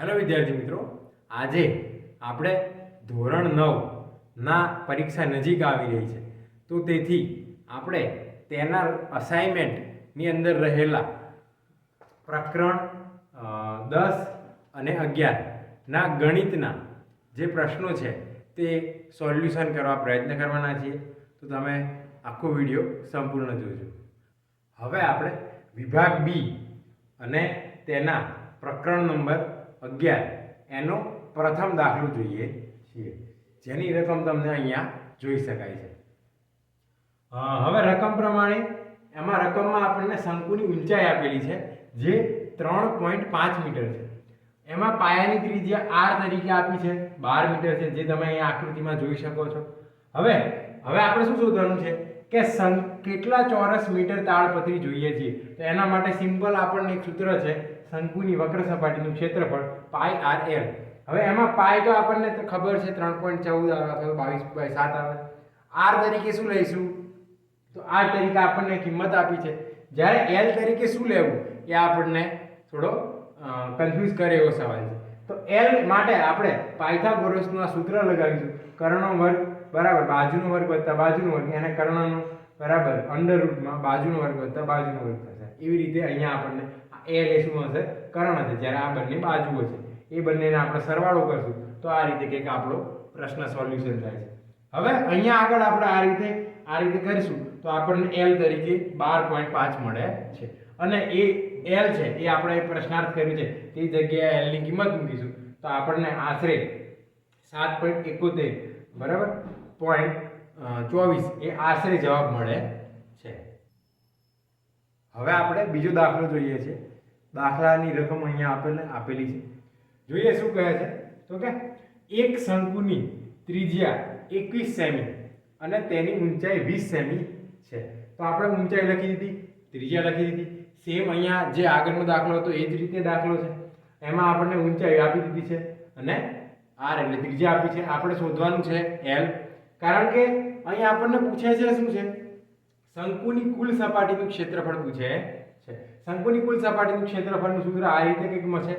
Hello વિદ્યાર્થી મિત્રો, આજે આપણે ધોરણ નવ ના પરીક્ષા નજીક આવી રહી છે. તો તેથી આપણે તેના અસાઇનમેન્ટની અંદર રહેલા પ્રકરણ દસ અને અગિયારના ગણિતના જે પ્રશ્નો છે તે સોલ્યુશન કરવા પ્રયત્ન કરવાના છીએ. તો તમે આખો વીડિયો સંપૂર્ણ જોજો. હવે આપણે વિભાગ બી અને તેના પ્રકરણ નંબર અગિયાર. એનો પ્રથમ દાખલો જોઈએ છીએ. જેની રકમ તમને અહીંયા જોઈ શકાય છે. હવે રકમ પ્રમાણે એમાં રકમમાં આપણને શંકુની ઊંચાઈ આપેલી છે, જે ત્રણ પોઈન્ટ પાંચ મીટર છે. એમાં પાયાની ત્રિજ્યા આર તરીકે આપી છે, બાર મીટર છે, જે તમે અહીંયા આકૃતિમાં જોઈ શકો છો. હવે હવે આપણે શું શોધવાનું છે? કે કેટલા ચોરસ મીટર તાળપત્રી જોઈએ છીએ? તો એના માટે સિમ્પલ આપણને એક સૂત્ર છે શંકુની વક્ર સપાટીનું ક્ષેત્રફળ પાઈ આર એલ હવે એમાં પાય તો આપણને ખબર છે ત્રણ પોઈન્ટ ચૌદ આવે અથવા બાવીસ બાય સાત આવે. આર તરીકે શું લઈશું? તો આર તરીકે આપણને કિંમત આપી છે. જ્યારે એલ તરીકે શું લેવું? એ આપણને થોડો કન્ફ્યુઝ કરે એવો સવાલ છે. તો એલ માટે આપણે પાયથાગોરસનું આ સૂત્ર લગાવીશું. કર્ણનો વર્ગ બરાબર બાજુનો વર્ગ વત્તા બાજુનો વર્ગ. એને કર્ણનો બરાબર અંડર રૂટમાં બાજુનો વર્ગ વત્તા બાજુનો વર્ગ થશે. એવી રીતે અહીંયા આપણને એલ એ શું હશે? કરણ છે જ્યારે આ બંને બાજુઓ છે. એ બંનેને આપણે સરવાળો કરશું. તો આ રીતે કંઈક આપણો પ્રશ્ન સોલ્યુશન થાય છે. હવે અહીંયા આગળ આપણે આ રીતે આ રીતે કરીશું તો આપણને એલ તરીકે બાર પોઈન્ટ પાંચ મળે છે. અને એ એલ છે, એ આપણે પ્રશ્નાર્થ કર્યું છે. તે જગ્યાએ એલની કિંમત મૂકીશું. તો આપણને આશરે સાત પોઈન્ટ એકોતેર, બરાબર? પોઈન્ટ ચોવીસ, એ આશરે જવાબ મળે છે. હવે આપણે બીજો દાખલો જોઈએ છે. દાખલાની રકમ અહીંયા આપેલ આપેલી છે. જોઈએ શું કહે છે. તો કે એક શંકુની ત્રિજ્યા એકવીસ સેમી અને તેની ઊંચાઈ વીસ સેમી છે. તો આપણે ઊંચાઈ લખી દીધી, ત્રિજ્યા લખી દીધી. સેમ અહીંયા જે આગળનો દાખલો હતો એ જ રીતે દાખલો છે. એમાં આપણને ઊંચાઈ આપી દીધી છે અને આર એટલે ત્રિજ્યા આપી છે. આપણે શોધવાનું છે એલ કારણ કે અહીંયા આપણને પૂછે છે શું છે? શંકુની કુલ સપાટીનું ક્ષેત્રફળ પૂછે છે. શંકુની કુલ સપાટીનું ક્ષેત્રફળનું સૂત્ર આ રીતે કંઈક મળશે.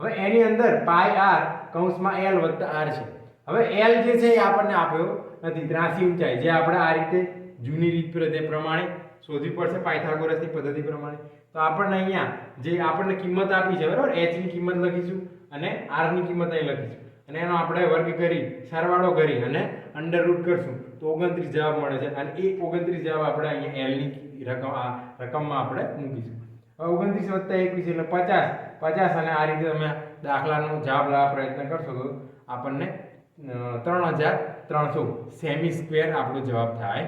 હવે એની અંદર પાય આર કૌંસમાં એલ વત્તા આર છે. હવે એલ જે છે એ આપણને આપ્યો નથી. ત્રાસી ઊંચાઈ, જે આપણે આ રીતે જૂની રીત પ્રમાણે શોધવી પડશે પાયથાગોરસની પદ્ધતિ પ્રમાણે. તો આપણને અહીંયા જે આપણને કિંમત આપી છે, બરાબર? એચની કિંમત લખીશું અને આરની કિંમત અહીં લખીશું. અને એનો આપણે વર્ગ કરી, સરવાળો કરી અને અંડર રૂટ કરશું. તો ઓગણત્રીસ જવાબ મળે છે. અને એ ઓગણત્રીસ જવાબ આપણે અહીંયા એલની રકમ, આ રકમમાં આપણે મૂકીશું. હવે ઓગણત્રીસ વત્તા એકવીસ એટલે પચાસ. પચાસ અને આ રીતે તમે દાખલાનો જવાબ લાવવા પ્રયત્ન કરશો તો આપણને ત્રણ હજાર ત્રણસો સેમી સ્ક્વેર આપણો જવાબ થાય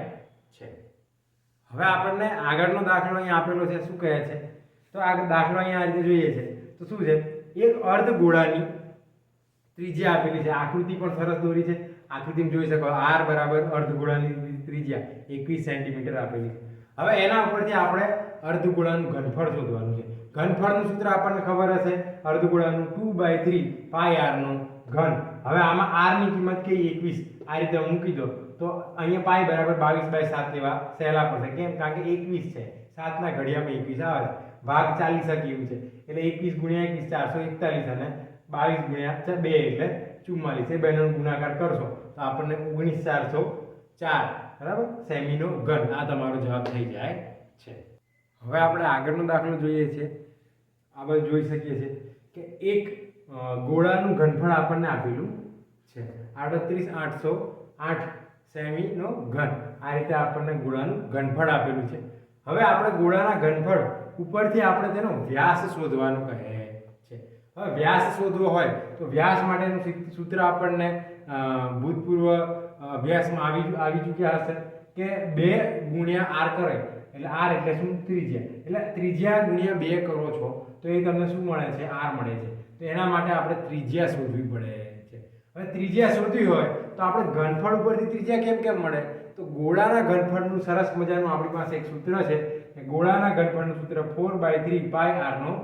છે. હવે આપણને આગળનો દાખલો અહીંયા આપેલો છે. શું કહે છે? તો આ દાખલો અહીંયા આ રીતે જોઈએ છે. તો શું છે? એક અર્ધ ગોળાની ત્રિજ્યા આપેલી છે. આકૃતિ પણ સરસ દોરી છે. આકૃતિમાં જોઈ શકો આર બરાબર અર્ધ ગોળાની ત્રિજ્યા, એકવીસ સેન્ટીમીટર આપેલી છે. હવે એના ઉપરથી આપણે અર્ધ ગોળાનું ઘનફળ શોધવાનું છે. ઘનફળનું સૂત્ર આપણને ખબર હશે. અર્ધગોળાનું ટુ બાય થ્રી પાય આરનું ઘન. હવે આમાં આરની કિંમત કે એકવીસ. આ રીતે મૂકી દો તો અહીંયા પાય બરાબર બાવીસ બાય સાત લેવા સહેલા પડશે કેમ? કારણ કે એકવીસ છે. સાતના ઘડિયામાં એકવીસ આવે ભાગ ચાલી શકે એવું છે. એટલે એકવીસ ગુણ્યા એકવીસ ચારસો એકતાલીસ અને બાવીસ ગુણ્યા બે એટલે ચુમ્માલીસ. એ બેનો ગુણાકાર કરશો તો આપણને ઓગણીસ ચારસો ચાર. બરાબર? સેમીનો ઘન. આ તમારો જવાબ થઈ જાય છે. હવે આપણે આગળનો દાખલો જોઈએ છે. આપણે જોઈ શકીએ છીએ કે એક ગોળાનું ઘનફળ આપણને આપેલું છે. આડત્રીસ આઠસો આઠ સેમીનો ઘન. આ રીતે આપણને ગોળાનું ઘનફળ આપેલું છે. હવે આપણે ગોળાના ઘનફળ ઉપરથી આપણે તેનો વ્યાસ શોધવાનું કહે હવે વ્યાસ શોધવો હોય તો વ્યાસ માટેનું સૂત્ર આપણને ભૂતપૂર્વ અભ્યાસમાં આવી આવી ચૂક્યા હશે કે બે ગુણ્યા આર કરે એટલે આર એટલે શું? ત્રિજ્યા. એટલે ત્રિજ્યા ગુણ્યા બે કરો છો, તો એ તમને શું મળે છે? આર મળે છે. તો એના માટે આપણે ત્રિજ્યા શોધવી પડે છે. હવે ત્રિજ્યા શોધવી હોય તો આપણે ઘનફળ ઉપરથી ત્રિજ્યા કેમ કેમ મળે? તો ગોળાના ઘનફળનું સરસ મજાનું આપણી પાસે એક સૂત્ર છે. ગોળાના ઘનફળનું સૂત્ર ફોર બાય થ્રી પાય આરનો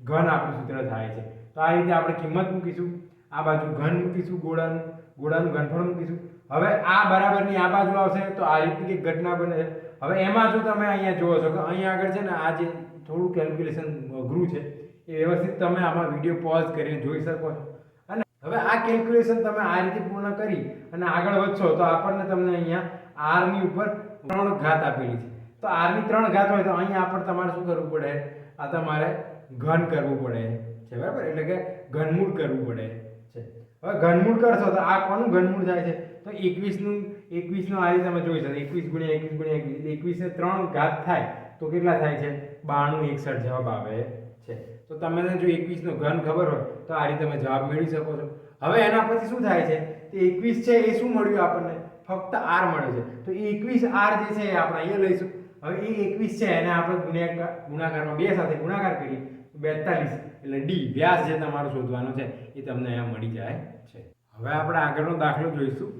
ઘન આપણું સૂત્ર થાય છે. તો આ રીતે આપણે કિંમત મૂકીશું, આ બાજુ ઘન મૂકીશું, ગોળાનું ગોળાનું ઘનફળ મૂકીશું. હવે આ બરાબરની આ બાજુ આવશે તો આ રીતની કંઈક ઘટના બને છે. હવે એમાં જો તમે અહીંયા જુઓ છો કે અહીંયા આગળ છે ને આ જે થોડું કેલ્ક્યુલેશન અઘરું છે, એ વ્યવસ્થિત તમે આમાં વીડિયો પોઝ કરીને જોઈ શકો છો. અને હવે આ કેલ્ક્યુલેશન તમે આ રીતે પૂર્ણ કરી અને આગળ વધશો તો આપણને તમને અહીંયા આરની ઉપર ત્રણ ઘાત આપેલી છે. તો આરની ત્રણ ઘાત હોય તો અહીંયા આપણે તમારે શું કરવું પડે? આ તમારે ઘન કરવું પડે છે, બરાબર? એટલે કે ઘનમૂળ કરવું પડે છે. હવે ઘનમૂળ કરશો તો આ કોનું ઘનમૂળ થાય છે? તો એકવીસનું એકવીસનું આ રીતે તમે જોઈ શકો 21 ગુણ્યા 21 ગુણ્યા એકવીસ, એકવીસને ત્રણ ઘાત થાય તો કેટલા થાય છે? 92 61 જવાબ આવે છે. તો તમને જો એકવીસનો ઘન ખબર હોય તો આ રીતે તમે જવાબ મેળવી શકો છો. હવે એના પછી શું થાય છે? તે 21 છે એ શું મળ્યું આપણને? ફક્ત આર મળ્યો છે. તો એ એકવીસ આર જે છે એ આપણે અહીંયા લઈશું. હવે એ 21 છે એને આપણે ગુણ્યા ગુણાકારમાં બે સાથે ગુણાકાર કરીએ. 42 એટલે ડી વ્યાસ જે તમારો શોધવાનો છે એ તમને અહીંયા મળી જાય છે. હવે આપણે આગળનો દાખલો જોઈશું.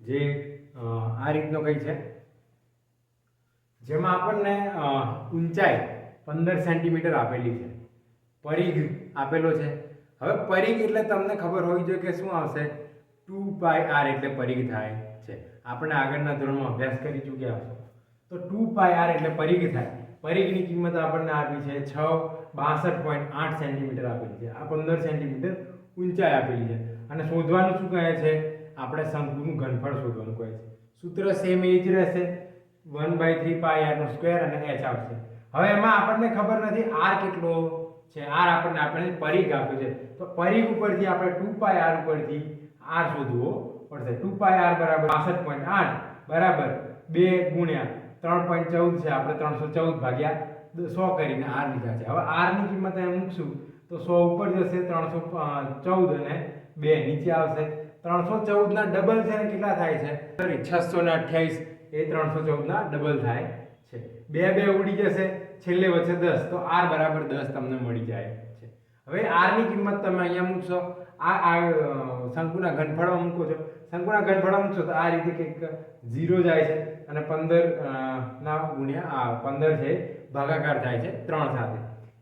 જે આ રીતનો કઈ છે. જેમાં આપણને ઊંચાઈ પંદર સેન્ટીમીટર આપેલી છે. પરિઘ આપેલો છે. હવે પરિઘ એટલે તમને ખબર હોવી જોઈએ કે શું આવશે? ટુ પાય આર એટલે પરિઘ થાય છે. આપણે આગળના ધોરણમાં અભ્યાસ કરી ચૂક્યા છો તો ટુ પાય આર એટલે પરિઘ થાય. પરિઘની કિંમત આપણને આપી છે છ. બાસઠ પોઈન્ટ આઠ સેન્ટીમીટર આપેલી છે. આ પંદર સેન્ટીમીટર ઊંચાઈ આપેલી છે. અને શોધવાનું શું કહે છે? આપણે શંકુનું ઘનફળ શોધવાનું કહે છે. સૂત્ર સેમ એ જ રહેશે. વન બાય થ્રી પાય આરનો સ્ક્વેર અને એચ આવશે. હવે એમાં આપણને ખબર નથી આર કેટલો છે. આર આપણને આપણે પરીખ આપ્યો છે. તો પરીખ ઉપરથી આપણે ટુ પાય આર ઉપરથી આર શોધવો પડશે. ટુ પાય આર બરાબર બાસઠ પોઈન્ટ આઠ બરાબર બે ગુણ્યા ત્રણ પોઈન્ટ ચૌદ છે. આપણે ત્રણસો ચૌદ ભાગ્યા સો કરીને આર લીધા છે. હવે આરની કિંમત અહીં મૂકશું તો સો ઉપર જશે ત્રણસો ચૌદ અને બે નીચે આવશે. ત્રણસો ચૌદના ડબલ છે ને કેટલા થાય છે? સોરી છસો ને અઠ્યાવીસ. એ ત્રણસો ચૌદના ડબલ થાય છે. બે બે ઉડી જશે. છેલ્લે વચ્ચે દસ. તો આર બરાબર દસ તમને મળી જાય છે. હવે આરની કિંમત તમે અહીંયા મૂકશો. આ આ શંકુના ઘનફળમાં મૂકો છો. શંકુના ઘનફળમાં મૂકશો તો આ રીતે કંઈક ઝીરો જાય છે અને પંદર ના ગુણ્યા આ પંદર છે ભાગાકાર થાય છે ત્રણ સાથે.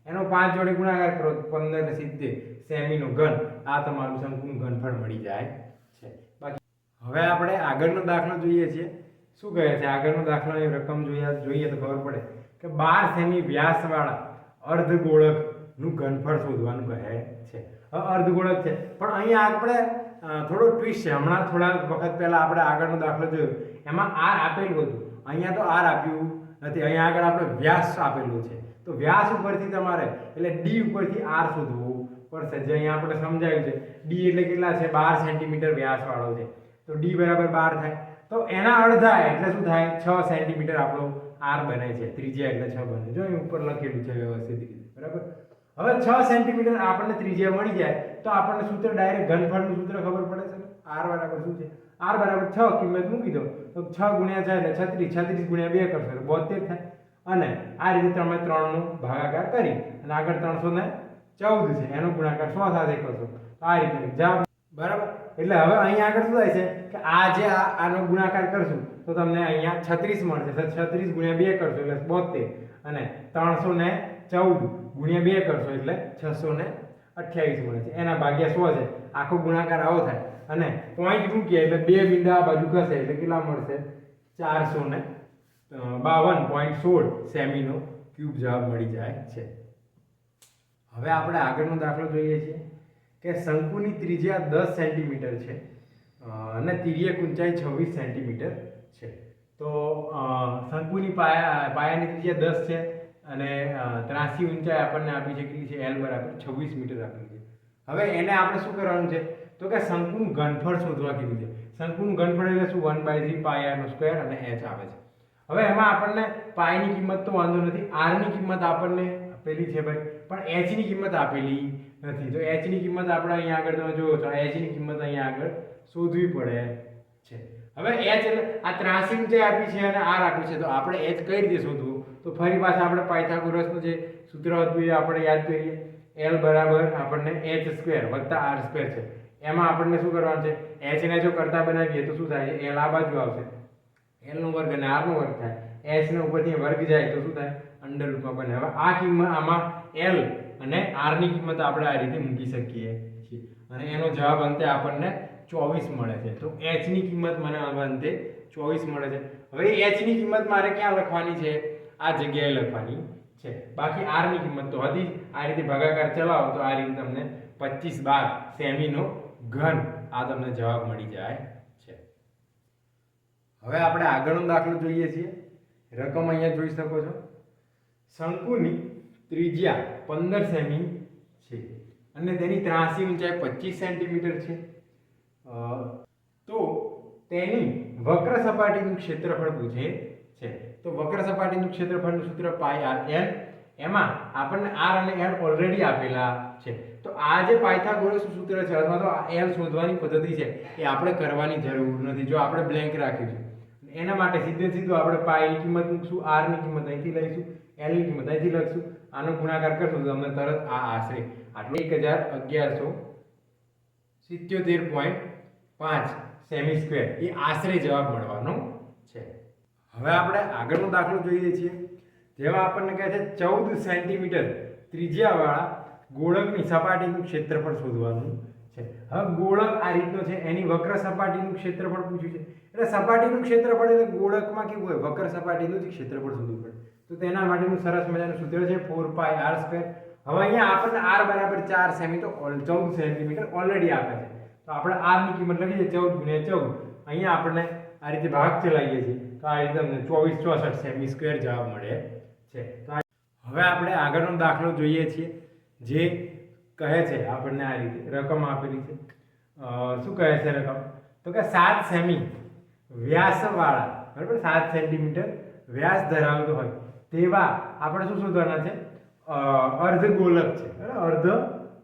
એનો પાંચ જોડે ગુણાકાર કરો પંદર ને સિત્તેર. સેમીનો ઘન. આ તમારું શંકુનું ઘનફળ મળી જાય છે. બાકી હવે આપણે આગળનો દાખલો જોઈએ છીએ. શું કહે છે? આગળનો દાખલો એ રકમ જોઈએ જોઈએ તો ખબર પડે કે બાર સેમી વ્યાસવાળા અર્ધગોળકનું ઘનફળ શોધવાનું કહે છે. હવે અર્ધગોળક છે. પણ અહીંયા આપણે થોડો ટ્વિસ્ટ છે. હમણાં થોડા વખત પહેલાં આપણે આગળનો દાખલો જોયો. એમાં આર આપેલું હતું. અહીંયા તો આર આપ્યું. નથી, અહીંયા આગળ આપણે વ્યાસ આપેલું છે. તો વ્યાસ ઉપરથી તમારે, એટલે ડી ઉપરથી આર શોધવું પડશે. જે અહીંયા આપણે સમજાયું છે. ડી એટલે કેટલા છે? બાર સેન્ટીમીટર વ્યાસવાળો છે. તો ડી બરાબર બાર થાય. તો એના અડધા એટલે શું થાય? છ સેન્ટીમીટર આપણો આર બને છે. ત્રિજ્યા એટલે છ બને જો અહીં ઉપર લખેલું છે વ્યવસ્થિત રીતે. બરાબર? હવે છ સેન્ટીમીટર આપણને ત્રિજ્યા મળી જાય, તો આપણને સૂત્ર ડાયરેક્ટ ઘનફળનું સૂત્ર ખબર પડે છે આર બરાબર શું છે? આર બરાબર છ કિંમત મૂકી દો. તો છ ગુણ્યા છ એટલે છત્રીસ છત્રીસ ગુણ્યા બે કરશો એટલે બોતેર થાય. અને આ રીતે તમે ત્રણનો ભાગાકાર કરી અને આગળ ત્રણસો ને ચૌદ છે, એનો ગુણાકાર સો સાથે કરશો. આ રીતે જવાબ બરાબર? એટલે હવે અહીંયા આગળ શું થાય છે કે આ જે આનો ગુણાકાર કરશું, તો તમને અહીંયા છત્રીસ મળશે. છત્રીસ ગુણ્યા બે કરશો એટલે બોતેર. અને ત્રણસો ને ચૌદ ગુણ્યા બે કરશો એટલે છસો ને અઠ્યાવીસ મળે છે. એના ભાગ્યા સો છે. આખો ગુણાકાર આવો થાય. અને પોઈન્ટ મૂકીએ એટલે બે બિંદા આ બાજુ ખસે એટલે કેટલા મળશે? ચારસો ને બાવન પોઈન્ટ સોળ સેમીનો ક્યુબ જવાબ મળી જાય છે. હવે આપણે આગળનો દાખલો જોઈએ છીએ કે શંકુની ત્રિજ્યા દસ સેન્ટીમીટર છે અને તિર્યક ઊંચાઈ છવ્વીસ સેન્ટીમીટર છે. તો શંકુની પાયા, પાયાની ત્રિજ્યા દસ છે અને ત્રાસી ઊંચાઈ આપણને આપી છે કેટલી છે? એલ બરાબર છવ્વીસ મીટર આપેલી છે. હવે એને આપણે શું કરવાનું છે? તો કે શંકુનું ઘનફળ શોધવા કીધું છે. શંકુનું ઘનફળ એટલે શું? વન બાય થ્રી આરનો સ્ક્વેર અને એચ આવે છે. હવે એમાં આપણને પાયની કિંમત તો વાંધો નથી. આરની કિંમત આપણને આપેલી છે ભાઈ. પણ એચની કિંમત આપેલી નથી. તો એચની કિંમત આપણે અહીંયા આગળ તમે જોવો તો એચની કિંમત અહીંયા આગળ શોધવી પડે છે. હવે એચ એટલે આ ત્રાસી જે આપી છે અને આર આપી છે, તો આપણે એચ કઈ રીતે શોધવું? તો ફરી પાછા આપણે પાયથાગોરસનું જે સૂત્ર હતું એ આપણે યાદ કરીએ. એલ બરાબર આપણને એચ સ્ક્વેર વત્તા આર સ્ક્વેર છે. એમાં આપણને શું કરવાનું છે? એચ ને જો કરતા બનાવીએ તો શું થાય? એલ આ બાજુ આવશે. એલ નો વર્ગ અને આર નો વર્ગ થાય. એચ ને ઉપરથી વર્ગ જાય તો શું થાય? અંડર રૂટમાં બને. હવે આ કિંમત આમાં એલ અને આરની કિંમત આપણે આ રીતે મૂકી શકીએ છીએ. અને એનો જવાબ અંતે આપણને ચોવીસ મળે છે. તો એચની કિંમત મને અંતે ચોવીસ મળે છે. હવે એચની કિંમત મારે ક્યાં લખવાની છે? આ જગ્યાએ લખવાની છે. બાકી આરની કિંમત તો હતી. આ રીતે ભાગાકાર ચલાવો તો આ રીતે તમને પચીસ બાર સેમીનો ઘન આ તમને જવાબ મળી જાય છે. હવે આપણે આગળનો દાખલો જોઈએ છીએ. રકમ અહીંયા જોઈ શકો છો. શંકુની ત્રિજ્યા પંદર સેમી છે અને તેની ત્રાસી ઊંચાઈ પચીસ સેન્ટીમીટર છે. તો તેની વક્ર સપાટીનું ક્ષેત્રફળ પૂછે છે. તો વક્ર સપાટીનું ક્ષેત્રફળનું સૂત્ર પાય આર એલ એમાં આપણને આર અને એલ ઓલરેડી આપેલા છે. તો આ જે પાયથાગોરસ સૂત્ર છે. અથવા તો એલ શોધવાની પદ્ધતિ છે એ આપણે કરવાની જરૂર નથી. જો આપણે બ્લેન્ક રાખ્યું છે એના માટે સીધે સીધું આપણે પાયની કિંમત મૂકશું આરની કિંમત અહીંથી લઈશું એલની કિંમત અહીંથી લખશું, આનો ગુણાકાર કરશું તો તમને તરત આ આશરે આટલું એક હજાર અગિયારસો સિત્યોતેર પોઈન્ટ પાંચ સેમી સ્ક્વેર એ આશરે જવાબ મળવાનો છે. હવે આપણે આગળનો દાખલો જોઈએ છીએ. જેમાં આપણને કહે છે ચૌદ સેન્ટીમીટર ત્રિજ્યાવાળા ગોળકની સપાટીનું ક્ષેત્રફળ શોધવાનું છે. હવે ગોળક આ રીતનો છે, એની વક્ર સપાટીનું ક્ષેત્રફળ પૂછ્યું છે. એટલે સપાટીનું ક્ષેત્રફળ એટલે ગોળકમાં કેવું હોય? વક્ર સપાટીનું જ ક્ષેત્રફળ શોધવું પડે. તો તેના માટેનું સરસ મજાનું સૂત્ર છે ફોર પાય આર સ્ક્વેર હવે અહીંયા આપણને આર બરાબર ચાર સેમી, તો ચૌદ સેન્ટીમીટર ઓલરેડી આપે છે. તો આપણે આરની કિંમત લખી છે ચૌદ ગુણ્યા ચૌદ. અહીંયા આપણને આ રીતે ભાગ ચલાવીએ છીએ. તો આ રીતે અમને ચોવીસ ચોસઠ સેમી સ્ક્વેર જવાબ મળે છે. તો હવે આપણે આગળનો દાખલો જોઈએ છીએ. જે કહે છે, આપણને આ રીતે, રકમ આપેલી છે. શું કહે છે રકમ? તો કે સાત સેમી વ્યાસવાળા, બરાબર? સાત સેન્ટીમીટર વ્યાસ ધરાવતો હોય. તેવા આપણે શું શોધવાના છે? અર્ધ ગોલક છે, બરાબર? અર્ધ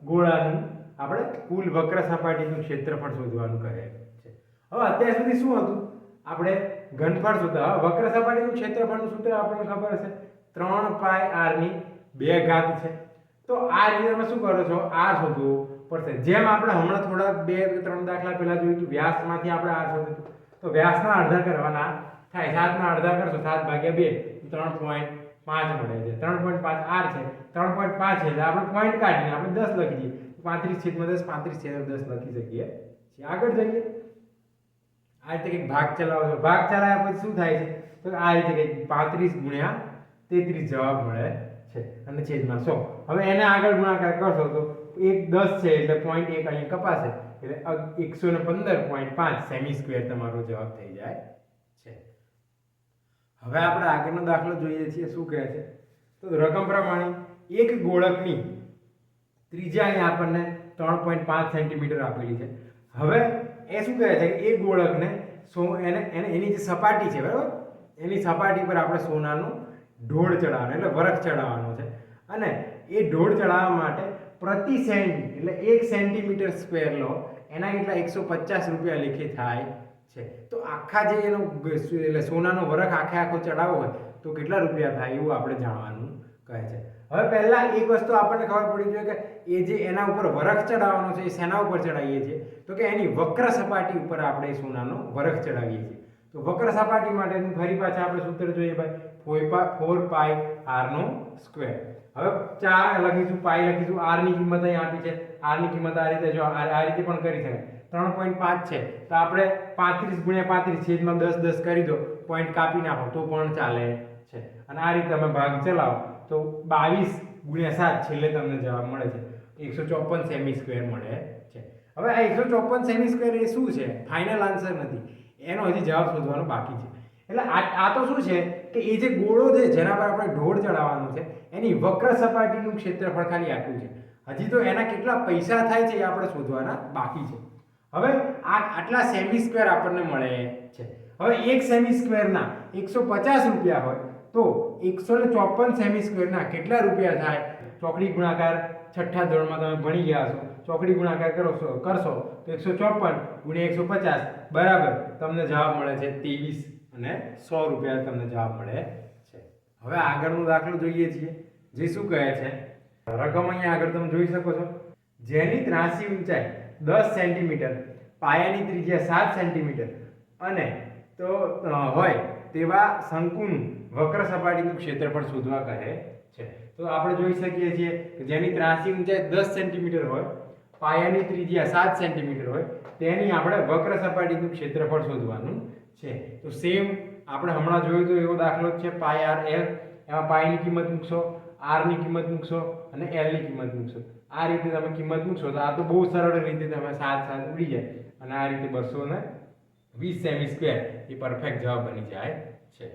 ગોળાનું આપણે કુલ વક્ર સપાટીનું ક્ષેત્રફળ શોધવાનું કહે છે. હવે અત્યાર સુધી શું હતું? આપણે ઘનફળ શોધતા વક્ર સપાટીનું ક્ષેત્રફળનું સૂત્ર આપણને ખબર છે ત્રણ પાય આરની બે ઘાત છે. તો આ રીતે તમે શું કરો છો? આર શોધવું પડશે. જેમ આપણે હમણાં થોડા બે ત્રણ દાખલા પહેલા જોયું હતું, વ્યાસમાંથી આપણે આર શોધ્યું તો વ્યાસના અડધા કરવાના થાય. સાતના અડધા કરશો, સાત ભાગ્યા બે ત્રણ પોઈન્ટ પાંચ મળે છે. ત્રણ પોઈન્ટ પાંચ આર છે. ત્રણ પોઈન્ટ પાંચ છે આપણે પોઈન્ટ કાઢીને આપણે દસ લખી દઈએ. પાંત્રીસ છેદમાં દસ, પાંત્રીસ છેદ દસ લખી શકીએ. છીએ આગળ જઈએ. આ રીતે કંઈક ભાગ ચલાવો છો. ભાગ ચલાવ્યા પછી શું થાય છે? તો આ રીતે કંઈક પાંત્રીસ ગુણ્યા તેત્રીસ જવાબ મળે. છે અને છેદમાં સો. હવે એને આગળ ગુણાકાર કરશો તો એક દસ છે એટલે પોઈન્ટ એક અહીંયા કપાશે. એટલે એકસો ને પંદર પોઈન્ટ પાંચ સેમી સ્ક્વેર તમારો જવાબ થઈ જાય છે. હવે આપણે આગળનો દાખલો જોઈએ છીએ, શું કહે છે? તો રકમ પ્રમાણે એક ગોળકની ત્રીજા અહીંયા આપણને ત્રણ પોઈન્ટ પાંચ સેન્ટીમીટર આપેલી છે. હવે એ શું કહે છે? એ ગોળકને સો, એને એને એની જે સપાટી છે, બરાબર? એની સપાટી પર આપણે સોનાનું ઢોળ ચડાવવાનો, એટલે વરખ ચડાવવાનો છે. અને એ ઢોળ ચડાવવા માટે પ્રતિ સેન્ટ, એટલે એક સેન્ટીમીટર સ્ક્વેર લો, એના કેટલા? એકસો પચાસ રૂપિયા લેખે થાય છે. તો આખા જે એનો એટલે સોનાનો વરખ આખે આખો ચડાવવો હોય, તો કેટલા રૂપિયા થાય એવું આપણે જાણવાનું કહે છે. હવે પહેલાં એક વસ્તુ આપણને ખબર પડી જોઈએ કે એ જે એના ઉપર વરખ ચડાવવાનો છે, એ શેના ઉપર ચડાવીએ છીએ? તો કે એની વક્ર સપાટી ઉપર આપણે સોનાનો વરખ ચડાવીએ છીએ. તો વક્ર સપાટી માટેનું ફરી પાછા આપણે સૂત્ર જોઈએ ભાઈ. ફોર પાઈ આર નો સ્ક્વેર. હવે ચાર લખીશું, પાઈ લખીશું, આરની કિંમત અહીં આપી છે. આરની કિંમત આ રીતે જો આ આ રીતે પણ કરી શકાય. ત્રણ પોઈન્ટ પાંચ છે. તો આપણે પાંત્રીસ ગુણ્યા પાંત્રીસ છેદમાં દસ દસ કરી દો, પોઈન્ટ કાપી નાખો, તો પણ ચાલે છે. અને આ રીતે તમે ભાગ ચલાવો, તો બાવીસ ગુણ્યા સાત છેલ્લે તમને જવાબ મળે છે. એકસો ચોપન સેમી સ્ક્વેર મળે છે. હવે આ એકસો ચોપન સેમી સ્ક્વેર એ શું છે? ફાઇનલ આન્સર નથી. એનો હજી જવાબ શોધવાનો બાકી છે. એટલે આ આ તો શું છે? કે એ જે ગોળો છે, જેના પર આપણે ઢોળ ચડાવવાનું છે, એની વક્ર સપાટીનું ક્ષેત્રફળ ખાલી આપ્યું છે. હજી તો એના કેટલા પૈસા થાય છે એ આપણે શોધવાના બાકી છે. હવે આ આટલા સેમી સ્ક્વેર આપણને મળે છે. હવે એક સેમી સ્ક્વેરના એકસો પચાસ રૂપિયા હોય, તો એકસો ને ચોપન સેમી સ્ક્વેરના કેટલા રૂપિયા થાય? ચોકડી ગુણાકાર છઠ્ઠા ધોરણમાં તમે ભણી ગયા છો ચોકડી ગુણાકાર કરો કરશો તો એકસો ચોપન ગુણ્યા એકસો પચાસ, બરાબર, તમને જવાબ મળે છે ત્રેવીસ. અને સો રૂપિયા તમને જવાબ મળે છે. હવે આગળનો દાખલો જોઈએ છીએ. જે શું કહે છે? રકમ અહીંયા આગળ તમે જોઈ શકો છો. જેની ત્રાસી ઊંચાઈ દસ સેન્ટીમીટર, પાયાની ત્રિજ્યા સાત સેન્ટીમીટર અને તો હોય તેવા શંકુનું વક્ર સપાટીનું ક્ષેત્રફળ શોધવા કહે છે. તો આપણે જોઈ શકીએ છીએ કે જેની ત્રાસી ઊંચાઈ દસ સેન્ટીમીટર હોય, પાયાની ત્રિજ્યા સાત સેન્ટીમીટર હોય, તેની આપણે વક્ર સપાટીનું ક્ષેત્રફળ શોધવાનું છે. તો સેમ આપણે હમણાં જોયું તો એવો દાખલો છે પાય આર એલ. એમાં પાયની કિંમત મૂકશો, આરની કિંમત મૂકશો અને એલની કિંમત મૂકશો. આ રીતે તમે કિંમત મૂકશો તો આ તો બહુ સરળ રીતે તમે સાત સાત ઉડી જાય અને આ રીતે બસો ને વીસ સેમી સ્ક્વેર એ પરફેક્ટ જવાબ બની જાય છે.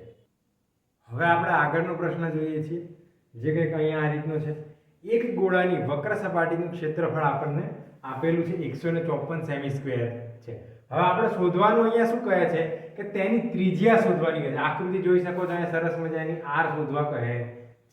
હવે આપણે આગળનો પ્રશ્ન જોઈએ છીએ, જે કંઈક અહીંયા આ રીતનો છે. એક ગોળાની વક્ર સપાટીનું ક્ષેત્રફળ આપણને આપેલું છે એકસો ને ચોપન સેમી સ્ક્વેર છે. હવે આપણે શોધવાનું અહીંયા શું કહે છે? કે તેની ત્રિજ્યા શોધવાની કહે છે. આકૃતિ જોઈ શકો તમે સરસ મજાની આર શોધવા કહે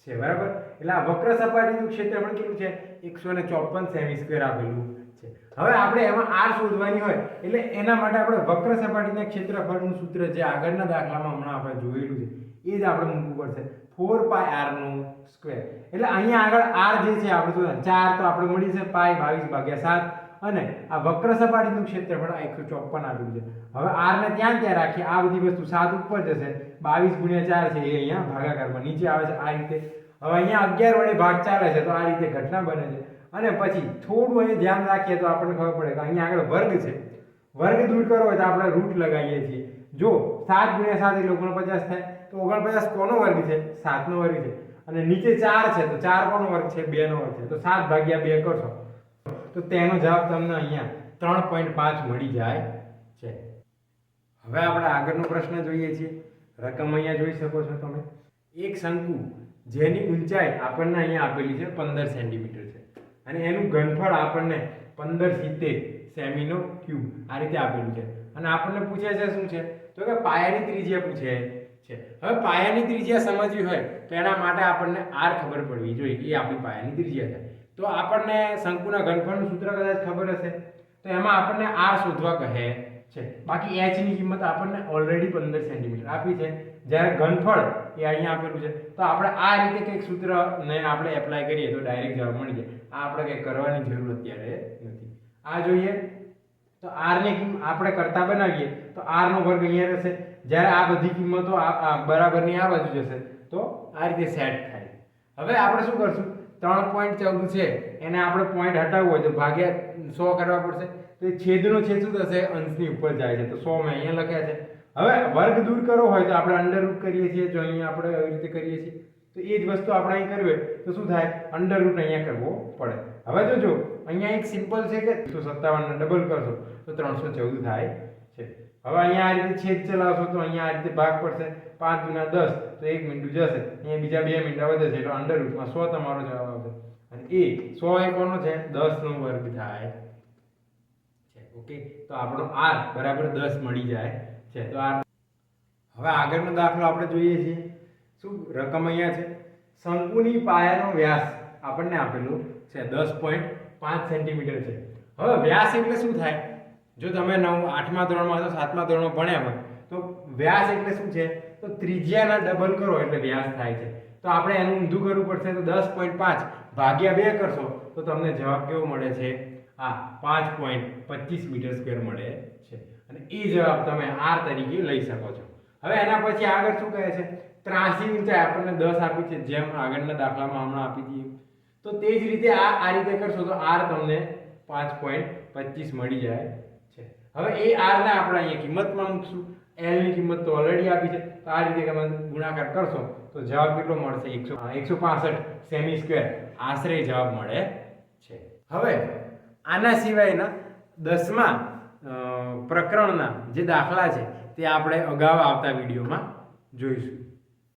છે, બરાબર? એટલે આ વક્ર સપાટીનું ક્ષેત્રફળ કેટલું છે? એકસો ને ચોપન સેમી સ્ક્વેર આપેલું છે. હવે આપણે એમાં આર શોધવાની હોય, એટલે એના માટે આપણે વક્ર સપાટીના ક્ષેત્રફળનું સૂત્ર જે આગળના દાખલામાં હમણાં આપણે જોયેલું છે, એ જ આપણે મૂકવું પડશે. ફોર પાય આરનું સ્ક્વેર. એટલે અહીંયા આગળ આર જે છે, આપણે ચાર તો આપણે મળી છે પાય બાવીસ ભાગ્યા સાત. અને આ વક્ર સપાટીનું ક્ષેત્રફળ એકસો ચોપન આપ્યું છે. હવે આર ને ત્યાં ત્યાં રાખીએ, આ બધી વસ્તુ સાત ઉપર જશે. બાવીસ ગુણ્યા ચાર છે, એ અહીંયા ભાગાકારમાં નીચે આવે છે, આ રીતે. હવે અહીંયા અગિયાર વડે ભાગ ચાલે છે, તો આ રીતે ઘટના બને છે. અને પછી થોડું અહીંયા ધ્યાન રાખીએ તો આપણને ખબર પડે કે અહીંયા આગળ વર્ગ છે. વર્ગ દૂર કરવો હોય તો આપણે રૂટ લગાવીએ છીએ. જો સાત ગુણ્યા સાત એટલે ઓગણપચાસ થાય, તો ઓગણપચાસ કોનો વર્ગ છે? સાતનો વર્ગ છે. અને નીચે ચાર છે, તો ચાર કોનો વર્ગ છે? બે નો વર્ગ છે. તો સાત ભાગ્યા બે કરશો. તો તેનો જવાબ તમને અહીંયા ત્રણ પોઈન્ટ પાંચ મળી જાય છે. હવે આપણે આગળનો પ્રશ્ન જોઈએ છીએ. રકમ અહીંયા જોઈ શકો છો તમે. એક શંકુ જેની ઊંચાઈ આપણને અહીંયા આપેલી છે પંદર સેન્ટીમીટર છે. અને એનું ઘનફળ આપણને પંદર સિત્તેર સેમીનો ક્યુબ આ રીતે આપેલું છે. અને આપણને પૂછે છે શું છે? તો કે પાયાની ત્રિજ્યા પૂછે છે. હવે પાયાની ત્રિજ્યા સમજવી હોય તો એના માટે આપણને આર ખબર પડવી જોઈએ એ આપણી પાયાની ત્રિજ્યા છે. તો આપણને શંકુના ઘનફળનું સૂત્ર કદાચ ખબર હશે. તો એમાં આપણને આર શોધવા કહે છે. બાકી એચની કિંમત આપણને ઓલરેડી પંદર સેન્ટીમીટર આપી છે. જ્યારે ઘનફળ એ અહીંયા આપેલું છે. તો આપણે આ રીતે કંઈક સૂત્રને આપણે એપ્લાય કરીએ તો ડાયરેક્ટ જવાબ મળી જાય. આ આપણે કંઈક કરવાની જરૂર અત્યારે નથી. આ જોઈએ. તો આરને આપણે કરતા બનાવીએ. તો આરનો વર્ગ અહીંયા રહેશે. જ્યારે આ બધી કિંમતો બરાબરની આ બાજુ જશે, તો આ રીતે સેટ થાય. હવે આપણે શું કરશું? ત્રણ પોઈન્ટ ચૌદ છે. એને આપણે પોઈન્ટ હટાવવું હોય તો ભાગ્યા સો કરવા પડશે. તો છેદનો છેદ શું થશે? અંશની ઉપર જાય છે. તો સો મેં અહીંયા લખ્યા છે. હવે વર્ગ દૂર કરવો હોય તો આપણે અંડર રૂટ કરીએ છીએ. જો અહીંયા આપણે આવી રીતે કરીએ છીએ. તો એ જ વસ્તુ આપણે અહીં કરવી તો શું થાય? અંડર રૂટ અહીંયા કરવો પડે. હવે જોજો અહીંયા એક સિમ્પલ છે કે એકસો સત્તાવનને ડબલ કરશો તો ત્રણસો ચૌદ થાય છે. હવે અહીંયા આ રીતે છેદ ચલાવશો તો અહીંયા આ રીતે ભાગ પડશે. પાંચ ગુણ્યા દસ, તો એક મિનિટ જશે. અહીંયા બીજા બે મિનિટ વધે છે, એટલે અંડર રૂટમાં સો તમારો જવાબ આવશે. અને એ સો એ કોનો છે? દસ નો વર્ગ થાય. છે ઓકે તો આપણો આર બરાબર દસ મળી જાય. છે, તો આ હવે આગળનો દાખલો આપણે જોઈએ છીએ શું રકમ અહીંયા છે? શંકુની પાયાનો વ્યાસ આપણને આપેલું છે દસ પોઈન્ટ પાંચ સેન્ટીમીટર છે. હવે વ્યાસ એટલે શું થાય? જો તમે નવ, આઠમા ધોરણમાં તો સાતમા ધોરણમાં ભણ્યા હોય તો વ્યાસ એટલે શું છે? તો ત્રિજ્યાના ડબલ કરો એટલે વ્યાસ થાય છે. તો આપણે એનું ઊંધું કરવું પડશે તો દસ પોઈન્ટ પાંચ ભાગ્યા બે કરશો તો તમને જવાબ કેવો મળે છે? આ પાંચ પોઈન્ટ પચીસ મીટર સ્ક્વેર મળે છે. અને એ જવાબ તમે આર તરીકે લઈ શકો છો. હવે એના પછી આગળ શું કહે છે? ત્રાસી ઊંચાઈ, આપણને દસ આપી છે, જેમ આગળના દાખલામાં હમણાં આપી હતી તો તે જ રીતે આ આ રીતે કરશો તો આર તમને પાંચ પોઈન્ટ પચીસ મળી જાય છે. હવે એ આરને આપણે અહીંયા કિંમતમાં મૂકશું. એલની કિંમત તો ઓલરેડી આપી છે. તો આ રીતે તમે ગુણાકાર કરશો, તો જવાબ કેટલો મળશે? એકસો એકસો પાસઠ સેમી સ્ક્વેર આશરે જવાબ મળે છે. હવે, આના સિવાયના દસમા પ્રકરણના જે દાખલા છે, તે આપણે અગાઉ આવતા વિડીયોમાં જોઈશું.